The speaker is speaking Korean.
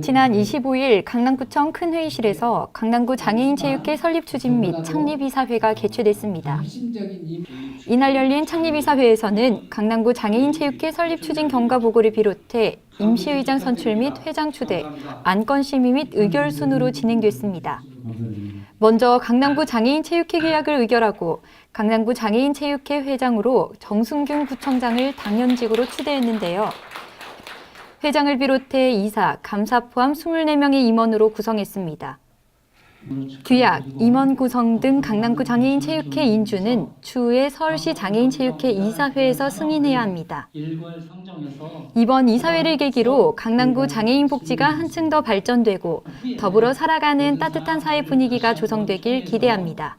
지난 25일 강남구청 큰 회의실에서 강남구 장애인 체육회 설립 추진 및 창립 이사회가 개최됐습니다. 이날 열린 창립 이사회에서는 강남구 장애인 체육회 설립 추진 경과 보고를 비롯해 임시의장 선출 및 회장 추대, 안건 심의 및 의결 순으로 진행됐습니다. 먼저 강남구 장애인 체육회 계약을 의결하고 강남구 장애인 체육회 회장으로 정순균 구청장을 당연직으로 추대했는데요. 회장을 비롯해 이사, 감사 포함 24명의 임원으로 구성했습니다. 규약, 임원 구성 등 강남구 장애인 체육회 인주는 추후에 서울시 장애인 체육회 이사회에서 승인해야 합니다. 이번 이사회를 계기로 강남구 장애인 복지가 한층 더 발전되고 더불어 살아가는 따뜻한 사회 분위기가 조성되길 기대합니다.